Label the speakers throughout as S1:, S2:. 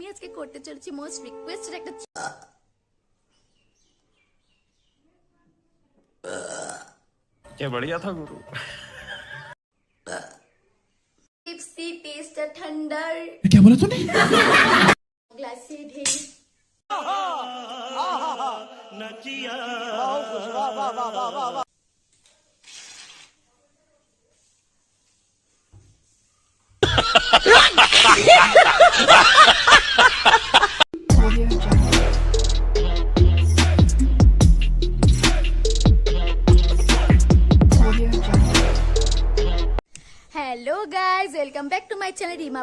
S1: আমি আজকে করতে চলেছি মোস্ট রিকোয়েস্টেড একটা
S2: क्या बढ़िया था गुरु
S1: পেপসি টেস্টার ঠান্ডার
S3: क्या बोला तूने
S1: গ্লাসে ঢেলে হ্যালো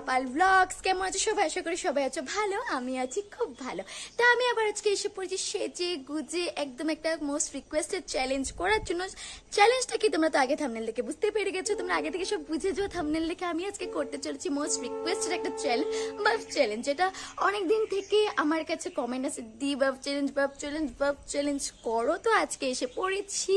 S1: পাল ব্লগস কেমন আছো সবাই? আশা করি সবাই আছো ভালো, আমি আছি খুব ভালো। তা আমি আবার আজকে এসে পড়েছি সেজে গুজে একদম একটা মোস্ট রিকোয়েস্টেড চ্যালেঞ্জ করার জন্য। চ্যালেঞ্জটা কি তোমরা তো আগে থামনেল দেখে বুঝতে পেরে গেছো, তোমরা আগে থেকে সব বুঝে যাও থামনেল দেখে আমি আজকে করতে চলেছি মোস্ট রিকোয়েস্টেড একটা চ্যালেঞ্জ বা চ্যালেঞ্জ যেটা অনেক দিন থেকে আমার কাছে কমেন্ট আছে দি বাব চ্যালেঞ্জ বাব চ্যালেঞ্জ বাব চ্যালেঞ্জ করো। তো আজকে এসে পড়েছি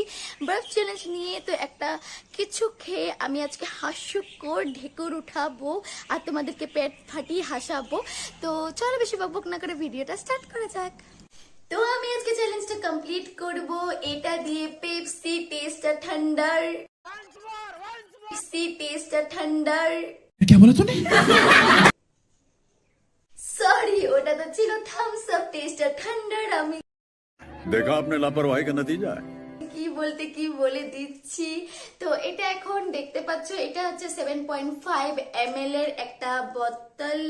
S1: বাব চ্যালেঞ্জ নিয়ে। তো একটা কিছু খেয়ে আমি আজকে হাস্যকর ঢেকুর উঠাবো। আর তোমাদেরকে পেট ফাটিয়ে হাসাবো তো চলো বেশি বকবক না করে ভিডিওটা স্টার্ট করা যাক তো আমি আজকে চ্যালেঞ্জটা কমপ্লিট করব এটা দিয়ে পেপসি টেস্টার ঠান্ডার পেপসি টেস্টার ঠান্ডার
S3: क्या बोला तूने
S1: সরি ওটা তো ছিল থামস আপ টেস্টার ঠান্ডার আমি
S4: देखा आपने लापरवाही का नतीजा है
S1: কি বলতে কি বলে দিচ্ছি? তো এটা এখন দেখতে পাচ্ছ এটা হচ্ছে seven point five M L এর একটা বোতল।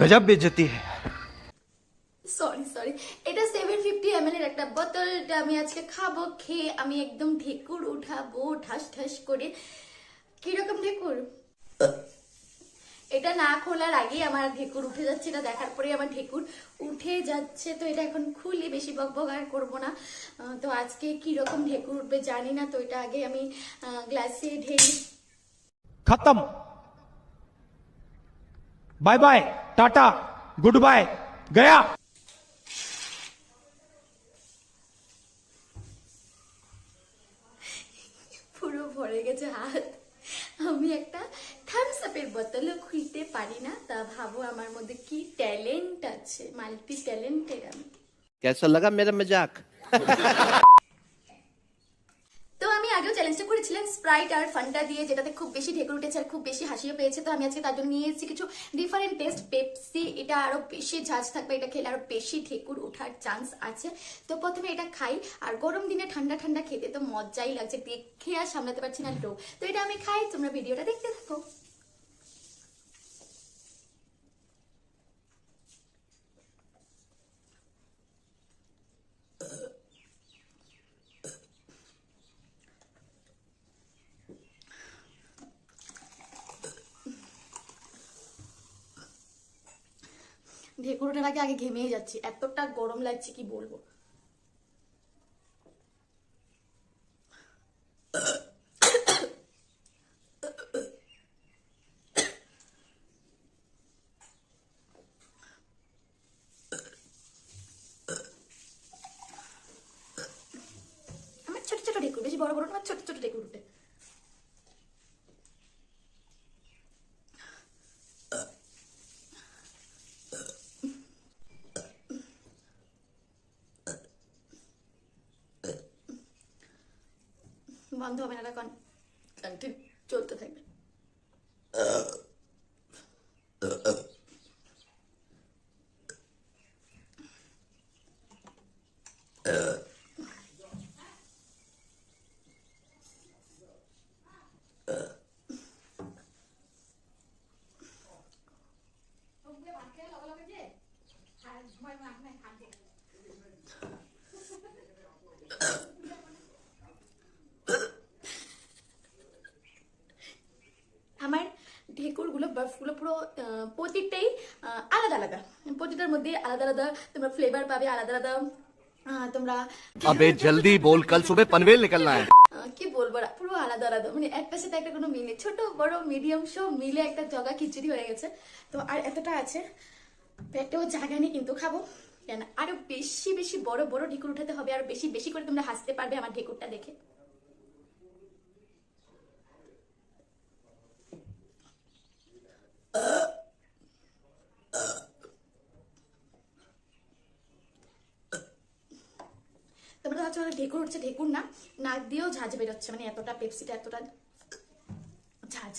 S5: গজব বেজতি
S1: সরি সরি এটা সেভেন ফিফটি এম এর একটা বোতল আমি আজকে খাব খেয়ে আমি একদম ঢেকুর উঠাবো ঠাস ঠাস করে। কীরকম ঢেকুর? এটা না খোলার আগেই আমার ঢেকুর উঠে যাচ্ছে এটা দেখার পরে আমার ঢেকুর উঠে যাচ্ছে। তো এটা এখন খুলি বেশি বকবক আর করব না। তো আজকে কি রকম ঢেকুর উঠবে জানি না তো এটা আগে আমি গ্লাসে ঢেকে
S5: খতম। Bye bye tata good bye Gaya.
S1: পুরো ভরে গেছে হাত। আমি একটা হোয়াটসঅ্যাপের বোতলও খুলতে পারি না তা ভাবো আমার মধ্যে কি ট্যালেন্ট আছে মাল্টি ট্যালেন্টেড আমি।
S6: কেসা লাগা মেরা মজাক
S1: তো আমি আগেও চ্যালেঞ্জটা করেছিলাম স্প্রাইট আর দিয়ে যেটাতে খুব বেশি ঢেকুর উঠেছে আর খুব বেশি হাসিও পেয়েছে। তো আমি আজকে তার জন্য নিয়ে এসেছি কিছু ডিফারেন্ট টেস্ট পেপসি এটা আরও বেশি ঝাঁজ থাকবে এটা খেলে আরও বেশি ঢেকুর ওঠার চান্স আছে। তো প্রথমে এটা খাই আর গরম দিনে ঠান্ডা ঠান্ডা খেতে তো মজাই লাগছে দেখে আর সামলাতে পারছি না তো এটা আমি খাই তোমরা ভিডিওটা দেখতে থাকো। ওঠার আগে আগে ঘেমেই যাচ্ছি। এতটা গরম লাগছে, কি বলব? ছোট ছোট ঢেকুর, বেশি বড় বড় না ছোট ছোট ঢেকুর উঠে বন্ধ হবে না এটা কন্টিনিউ চলতে থাকবে আমার ঢেকুরগুলো বার্ফগুলো পুরো প্রতিটাই আলাদা আলাদা। প্রতিটার মধ্যে আলাদা আলাদা তোমরা ফ্লেভার পাবে আলাদা আলাদা তোমরা
S6: আবে জলদি বল কাল সুবে পনভেল নিকলনা
S1: হ্যায়। কি বলব পুরো আলাদা আলাদা। মানে একটা সাথে একটা কোনো মিলে ছোট বড় মিডিয়াম সব মিলে একটা জগা খিচুড়ি হয়ে গেছে। তো আর এতটা আছে পেটেও জায়গা নেই কিন্তু খাব। কেন? আরও বেশি বেশি বড় বড় ঢেকুর উঠাতে হবে। আর বেশি বেশি করে তোমরা হাসতে পারবে আমার ঢেকুরটা দেখে। ঢেকুর উঠছে ঢেকুর না নাক দিয়েও ঝাঁঝ বেরোচ্ছে মানে এতটা পেপসিটা এতটা ঝাঁঝ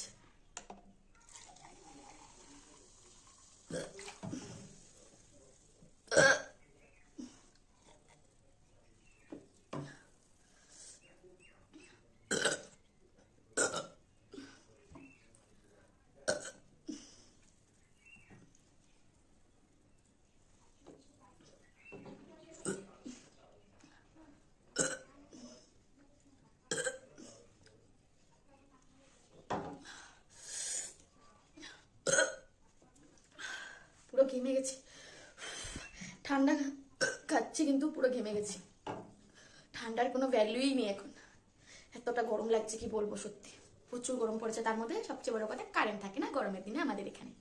S1: পুরো ঘেমে গেছি ঠান্ডা খাচ্ছি কিন্তু পুরো ঘেমে গেছি। ঠান্ডার কোনো ভ্যালুই নেই এখন। এতটা গরম লাগছে কি বলব সত্যি। প্রচুর গরম পড়েছে, তার মধ্যে সবচেয়ে বড় কথা কারেন্ট থাকে না গরমের দিনে আমাদের এখানে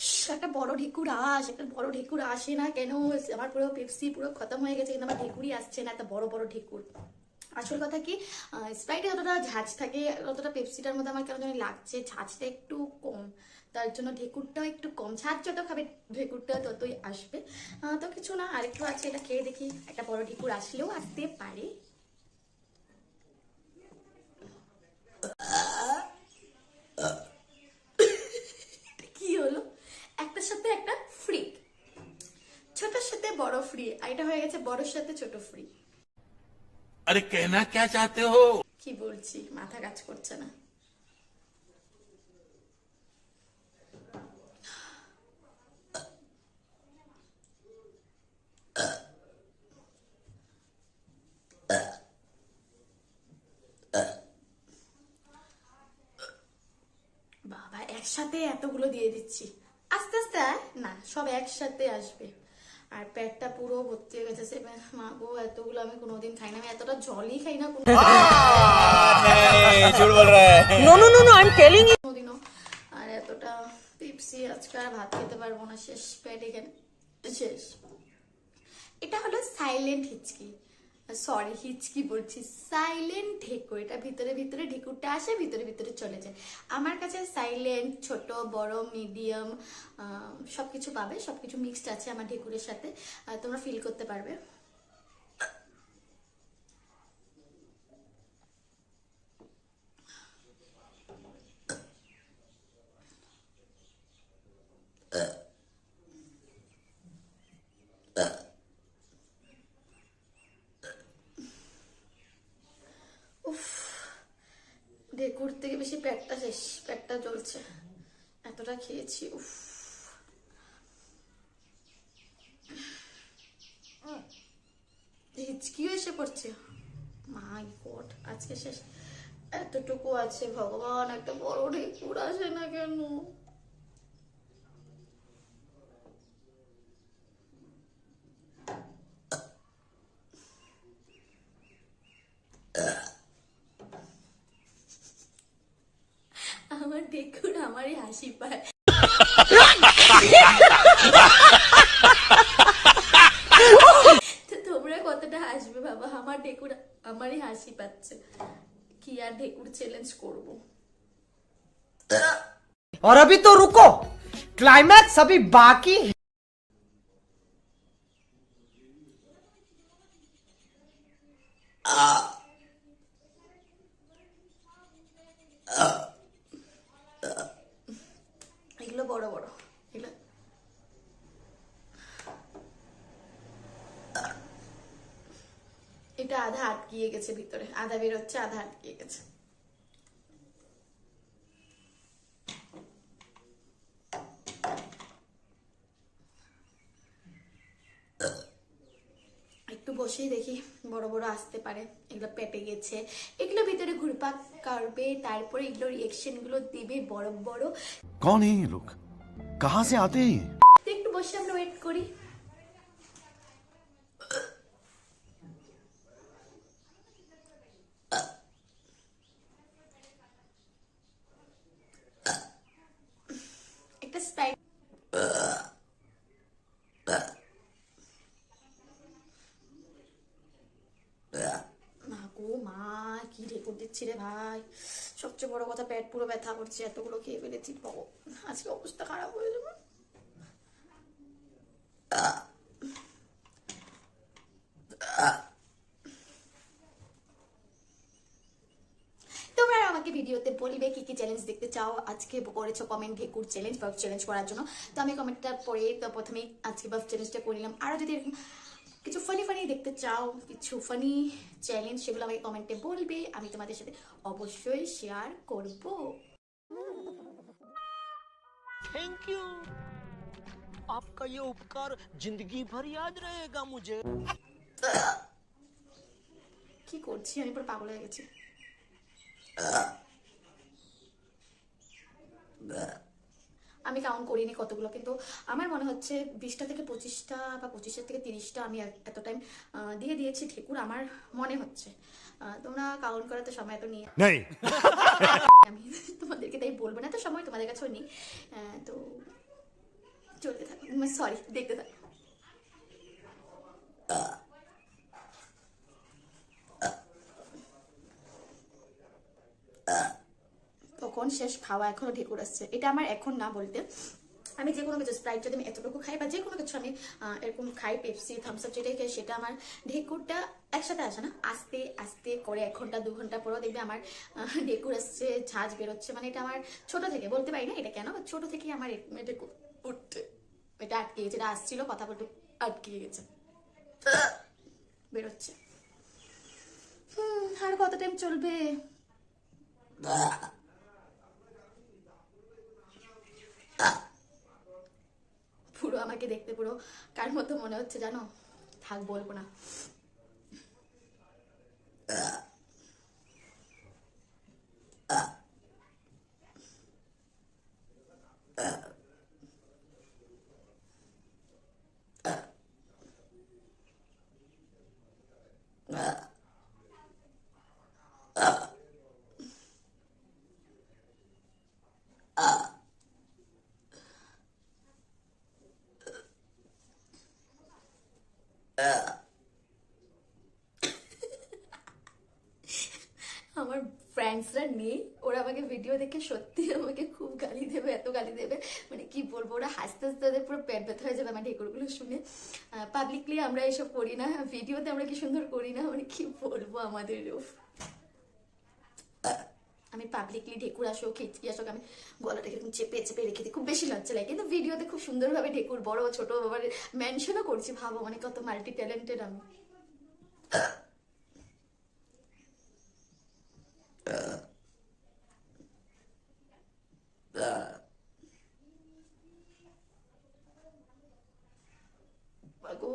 S1: ইস, একটা বড় ঢেকুর আস, একটা বড় ঢেকুর আসে না কেন? আমার পুরো পেপসি পুরো খতম হয়ে গেছে, কিন্তু আমার ঢেকুরই আসছে না এত বড় বড় ঢেকুর। আসল কথা কি স্প্রাইটে যতটা ঝাঁজ থাকে ততটা পেপসিটার মধ্যে আমার কেন জানি লাগছে ঝাঁচটা একটু কম। তার জন্য ঢেকুরটাও একটু কম, ঝাঁজ যত খাবে ঢেকুরটা ততই আসবে। তো কিছু না, আরেকটু আছে, এটা খেয়ে দেখি, একটা বড় ঢেকুর আসলেও আসতে পারে এটা কি হলো একটার সাথে একটা ফ্রি ছোটর সাথে বড় ফ্রি এটা হয়ে গেছে বড়োর সাথে ছোট ফ্রি
S7: আরে কেনা কে চাতে হো?
S1: কি বলছি? মাথা কাজ করছে না। বাবা একসাথে এতগুলো দিয়ে দিচ্ছি। আস্তে আস্তে না সব একসাথে আসবে। আর পেটটা পুরো ভর্তি হয়ে গেছে। সে মা গো এতগুলো আমি কোনোদিন খাই না আমি এতটা জলই খাই না কোনো
S8: No, no, no, no, I'm telling you.
S1: কোনোদিনও। আর এতটা পিপসি আজকে আর ভাত খেতে পারব না। শেষ পেট এখানে শেষ। এটা হলো সাইলেন্ট হিচকি। সরি হিচকি বলছি। সাইলেন্ট ঢেকুর এটা ভিতরে ভিতরে ঢেকুরটা আসে, ভিতরে ভিতরে চলে যায়। আমার কাছে সাইলেন্ট ছোট, বড় মিডিয়াম সব কিছু পাবে সব কিছু মিক্সড আছে আমার ঢেকুরের সাথে। তোমরা ফিল করতে পারবে। ঢেকুর থেকে বেশি পেটটা শেষ পেটটা জ্বলছে। এতটা খেয়েছি, উফ। হিচকিও এসে পড়ছে। মাই গড, আজকে শেষ। এতটুকু আছে, ভগবান, একটা বড় ঢেকুর আসে না কেন আমার দেখুন আমারই হাসি পায় তো তোমরা কতটা হাসবে বাবা আমার ঢেকুর আমারই হাসি পাচ্ছে কি আর ঢেকুর চ্যালেঞ্জ করব
S8: और अभी तो रुको क्लाइमैक्स अभी बाकी है
S1: এটা আধা আটকিয়ে গেছে ভিতরে। আধা বেরোচ্ছে আধা আটকিয়ে গেছে। একটু বসেই দেখি বড় বড় আসতে পারে। এগুলো পেপে গেছে। এগুলো ভিতরে ঘুরপাক করবে তারপরে এগুলো রিয়েকশনগুলো দিবে বড় বড়।
S9: কোন এই লোক কাহা সে
S1: আতে একটু বসে আমরা ওয়েট করি। মা, কি ঢেকুর দিচ্ছি রে ভাই? সবচেয়ে বড় কথা পেট পুরো ব্যথা করছে, এতগুলো খেয়ে ফেলেছি আজকে অবস্থা খারাপ হয়ে যাবে। আমাকে ভিডিওতে বলবে কি কি চ্যালেঞ্জ দেখতে চাও? আজকে করেছ কমেন্ট চ্যালেঞ্জ বাফ চ্যালেঞ্জ করার জন্য। তো আমি কমেন্টটা তো প্রথমেই আজকে বাফ চ্যালেঞ্জটা করে নিলাম। আরও যদি এরকম কিছু ফানি ফানি দেখতে চাও কিছু ফানি চ্যালেঞ্জ সেগুলো আমাকে কমেন্টে বলবে আমি তোমাদের সাথে অবশ্যই শেয়ার করব
S10: थैंक यू आपका ये उपकार जिंदगी भर याद रहेगा मुझे
S1: কি করছি আমি পুরো পাগল হয়ে গেছি আমি কাউন্ট করিনি কতগুলো কিন্তু আমার মনে হচ্ছে বিশটা থেকে পঁচিশটা বা পঁচিশের থেকে তিরিশটা আমি এত টাইম দিয়ে দিয়েছি ঠেকুর আমার মনে হচ্ছে। তোমরা কাউন্ট করার তো সময় তো নিয়ে আমি তোমাদেরকে তাই বলব না তো সময় তোমাদের কাছেও নেই। তো চলতে থাকো সরি দেখতে থাকো। তখন শেষ খাওয়া এখনও ঢেকুর আসছে এটা আমার এখন না বলতে। আমি যে কোনো কিছু স্প্রাইট যদি আমি এতটুকু খাই বা যে কোনো কিছু আমি এরকম খাই পেপসি থামস আপ যেটাই খাই সেটা আমার ঢেকুরটা একসাথে আসে না। আস্তে আস্তে করে এক ঘণ্টা দু ঘণ্টা পরেও দেখবে আমার ঢেকুর আসছে ঝাঁজ বেরোচ্ছে। মানে এটা আমার ছোট থেকে বলতে পারি না এটা কেন ছোট থেকেই আমার এ- ঢেকুর উঠতে এটা আটকে গেছে এটা আসছিল কথা বলতে আটকে গেছে। বেরোচ্ছে। হুম, আর কত টাইম চলবে? পুরো আমাকে দেখতে পুরো কার মতো মনে হচ্ছে জানো? থাক বলব না। আমার ফ্রেন্ডসরা নেই। ওরা আমাকে ভিডিও দেখে সত্যি আমাকে খুব গালি দেবে, এত গালি দেবে। মানে কি বলব, ওরা হাসতে হাসতে ওদের পুরো পেট ব্যথা হয়ে যাবে আমার ঢেকুরগুলো শুনে। পাবলিকলি আমরা এসব করি না। ভিডিওতে আমরা কি সুন্দর করি না? মানে কি বলব আমাদের। আমি পাবলিকলি ঢেকুর আসো, খিচকি আসো, আমি গলাটাকে এরকম চেপে চেপে রেখে দিই। খুব বেশি লজ্জা লাগে। কিন্তু ভিডিওতে খুব সুন্দরভাবে ঢেকুর, বড়, ছোট আবার মেনশনও করছি, ভাবো মানে কত মাল্টি ট্যালেন্টেড আমি গো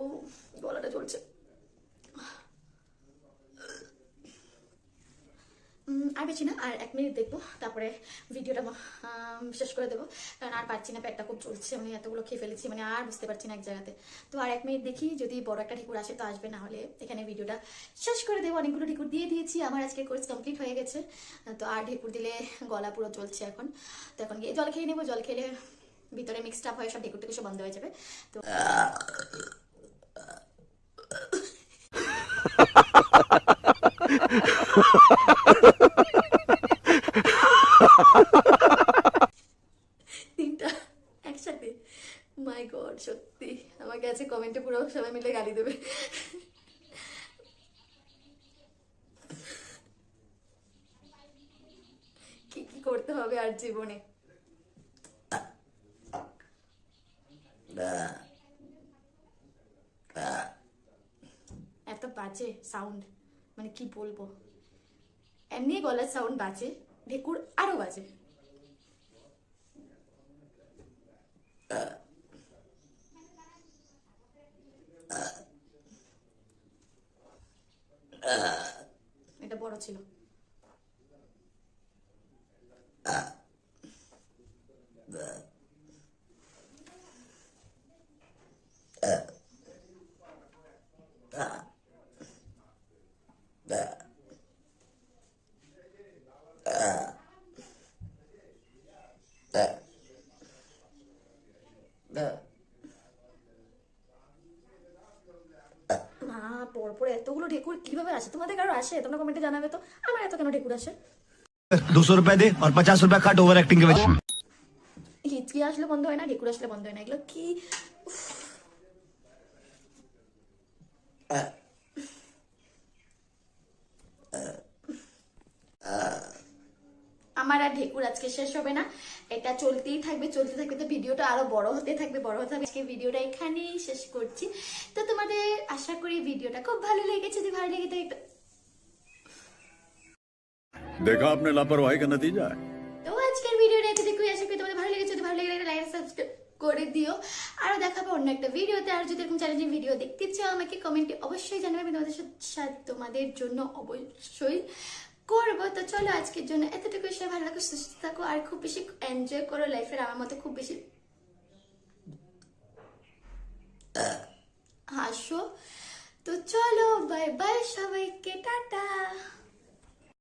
S1: গলাটা চলছে উম, আর এক মিনিট দেখব, তারপরে ভিডিওটা শেষ করে দেবো। কারণ আর পারছি না, পেটটা খুব চলছে মানে এতগুলো খেয়ে ফেলেছি মানে আর বুঝতে পারছি না এক জায়গাতে। তো আর এক মিনিট দেখি, যদি বড় একটা ঢেকুর আসে, তো আসবে, না হলে এখানে ভিডিওটা শেষ করে দেবো। অনেকগুলো ঢেকুর দিয়ে দিয়েছি, আমার আজকে কোর্স কমপ্লিট হয়ে গেছে। তো আর ঢেকুর দিলে গলা পুরো চলছে এখন। তো এখন গিয়ে জল খেয়ে নেব, জল খেলে ভিতরে মিক্সড আপ হয়ে সব ঢেকুর টেকুর সব বন্ধ হয়ে যাবে। তো তিনটা একসাথে। মাই গড সত্যি। আমাকে আছে কমেন্টে পুরো সবাই মিলে গালি দেবে। কি কি করতে হবে আর জীবনে? এত বাজে সাউন্ড মানে কি বলব? এমনি গলার সাউন্ড বাজে। ঢেকুর আরও বাজে। এটা বড় ছিল মা পরপর এতগুলো ঢেকুর কীভাবে আসে তোমরা কমেন্টে জানাবে তো। আমার এত কেন ঢেকুর আসে?
S9: দুশো রুপিয়া দে আর পঞ্চাশ রুপিয়া কাট ওভার অ্যাক্টিং
S1: হিচকি আসলে বন্ধ হয় না ঢেকুর আসলে বন্ধ হয় না এগুলো কি? আমার আর ঢেকুর আজকে শেষ হবে না। এটা চলতেই থাকবে চলতে থাকবে তো ভিডিওটা আরও বড় হতে থাকবে বড় হতে হবে আজকে ভিডিওটা এখানেই শেষ করছি। তো তোমাদের আশা করি ভিডিওটা খুব ভালো লেগেছে যদি ভালো লেগে থাকে
S4: देखा आपने लापरवाही का नतीजा है
S1: তো আজকের ভিডিওটা এতে দেখুই আশা করি তোমাদের ভালো লেগেছে যদি ভালো লেগে লাইক সাবস্ক্রাইব করে দিও আর দেখাবো অন্য একটা ভিডিওতে আর যদি এরকম চ্যালেঞ্জিং ভিডিও দেখতে চাও আমাকে কমেন্টে অবশ্যই জানাবে আমি তোমাদের সাথে তোমাদের জন্য অবশ্যই করবো তো চলো আজকের জন্য এতটুকু সবাই ভালো থাকো সুস্থ থাকো আর খুব বেশি এনজয় করো লাইফের আমার মতো খুব বেশি হাসো তো চলো বাই বাই সবাইকে টাটা